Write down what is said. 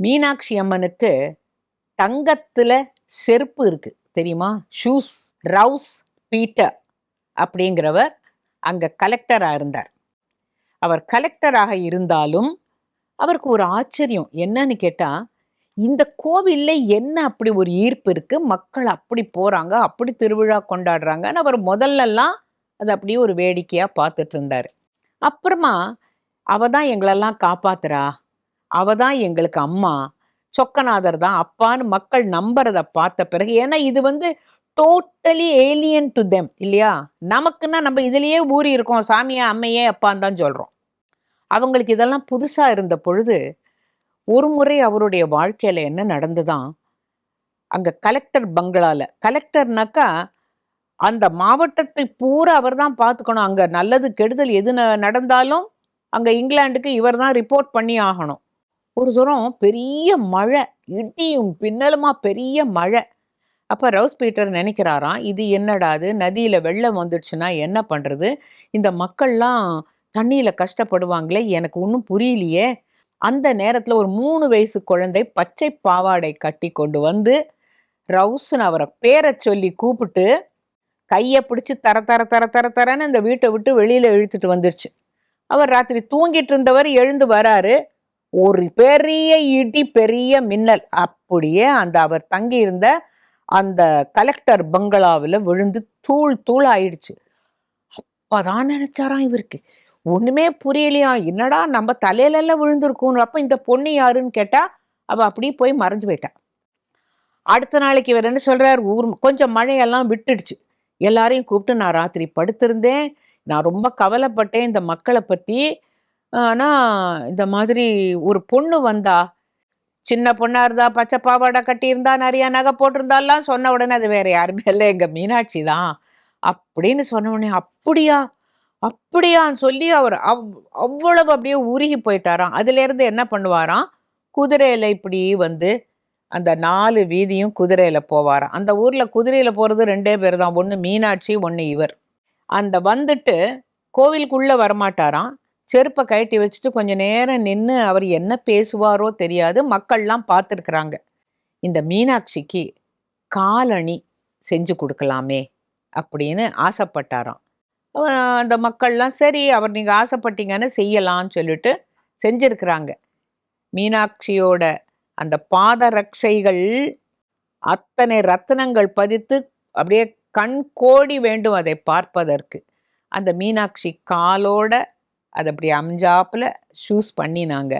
மீனாட்சி அம்மனுக்கு தங்கத்தில் செருப்பு இருக்கு. தெரியுமா? ஷூஸ் ரவுஸ் பீட்டர் அப்படிங்கிறவர் அங்கே கலெக்டராக இருந்தார். அவர் கலெக்டராக இருந்தாலும் அவருக்கு ஒரு ஆச்சரியம். என்னன்னு கேட்டால் இந்த கோவில்ல என்ன அப்படி ஒரு ஈர்ப்பு இருக்குது மக்கள் அப்படி போகிறாங்க அப்படி திருவிழா கொண்டாடுறாங்கன்னு அவர் முதல்லலாம் அது அப்படியே ஒரு வேடிக்கையாக பார்த்துட்டு இருந்தார். அப்புறமா அவ தான் எங்களெல்லாம் காப்பாத்துறா. அவ தான் எங்களுக்கு அம்மா. சொக்கநாதர் தான் அப்பான்னு மக்கள் நம்புறத பார்த்த பிறகு ஏன்னா இது வந்து டோட்டலி ஏலியன் டு தெம் இல்லையா? நமக்குன்னா நம்ம இதுலேயே ஊறி இருக்கோம். சாமியா அம்மையே அப்பான்னு தான் சொல்கிறோம் அவங்களுக்கு இதெல்லாம் புதுசாக இருந்த பொழுது ஒரு முறை அவருடைய வாழ்க்கையில் என்ன நடந்துதான் அங்கே கலெக்டர் பங்களால. கலெக்டர்னாக்கா அந்த மாவட்டத்தை பூரா அவர் தான் பார்த்துக்கணும். அங்கே நல்லது கெடுதல் எது நடந்தாலும் அங்கே இங்கிலாந்துக்கு இவர் தான் ரிப்போர்ட் பண்ணி ஆகணும். ஒரு தூரம் பெரிய மழை இடியும் பின்னலுமா பெரிய மழை. அப்போ ரவுஸ் பீட்டர் நினைக்கிறாராம் இது என்னடா நதியில் வெள்ளம் வந்துடுச்சுன்னா என்ன பண்ணுறது இந்த மக்கள்லாம் தண்ணியில் கஷ்டப்படுவாங்களே எனக்கு ஒன்றும் புரியலையே. அந்த நேரத்தில் ஒரு மூணு வயசு குழந்தை பச்சை பாவாடை கட்டி கொண்டு வந்து ரவுஸ்னு அவரை பேரை சொல்லி கூப்பிட்டு கையை பிடிச்சி தர தர தர தர தரன்னு அந்த வீட்டை விட்டு வெளியில் இழுத்துட்டு வந்துருச்சு. அவர் ராத்திரி தூங்கிட்டு இருந்தவர் எழுந்து வராரு. ஒரு பெரிய இடி பெரிய மின்னல். அப்படியே அந்த அவர் தங்கியிருந்த அந்த கலெக்டர் பங்களாவில் விழுந்து தூள் தூள் ஆயிடுச்சு. அப்பதான் நினைச்சாராம் இவருக்கு. ஒண்ணுமே புரியலையா? என்னடா நம்ம தலையிலெல்லாம் எல்லாம் அப்ப இந்த பொண்ணு யாருன்னு கேட்டா அவ அப்படியே போய் மறைஞ்சு போயிட்டா. அடுத்த நாளைக்கு இவர் என்ன சொல்கிறார் ஊர் கொஞ்சம் மழையெல்லாம் விட்டுடுச்சு. எல்லாரையும் கூப்பிட்டு நான் ராத்திரி படுத்திருந்தேன். நான் ரொம்ப கவலைப்பட்டேன். இந்த மக்களை பத்தி ஆனால் இந்த மாதிரி ஒரு பொண்ணு வந்தா சின்ன பொண்ணா இருந்தா பச்சை பாவாடை கட்டியிருந்தா நிறைய நகை போட்டிருந்தாலாம் சொன்ன உடனே அது வேற யாருமே இல்லை. எங்க மீனாட்சி தான். அப்படின்னு சொன்ன உடனே அப்படியா? அப்படியான்னு சொல்லி அவர் அவ் அவ்வளவு அப்படியே உருகி போயிட்டாராம். அதுலேருந்து என்ன பண்ணுவாராம்? குதிரையில் இப்படி வந்து அந்த நாலு வீதியும் குதிரையில் போவாராம். அந்த ஊரில் குதிரையில் போகிறது ரெண்டே பேர் தான். ஒன்று மீனாட்சி ஒன்று இவர். அந்த வந்துட்டு கோவிலுக்குள்ளே வரமாட்டாராம். செருப்பை கழட்டி வச்சுட்டு கொஞ்ச நேரம் நின்று அவர் என்ன பேசுவாரோ தெரியாது. மக்கள்லாம் பார்த்துருக்குறாங்க. இந்த மீனாட்சிக்கு காலணி செஞ்சு கொடுக்கலாமே அப்படின்னு ஆசைப்பட்டாராம். அந்த மக்கள்லாம் சரி அவர் நீங்கள் ஆசைப்பட்டீங்கன்னு செய்யலாம்னு சொல்லிட்டு செஞ்சிருக்கிறாங்க. மீனாட்சியோட அந்த பாத ரட்சைகள் அத்தனை ரத்தனங்கள் பதித்து அப்படியே கண் கோடி வேண்டும் அதை பார்ப்பதற்கு. அந்த மீனாட்சி காலோட அது அப்படி அம்ஜாப்பில் ஷூஸ் பண்ணினாங்க.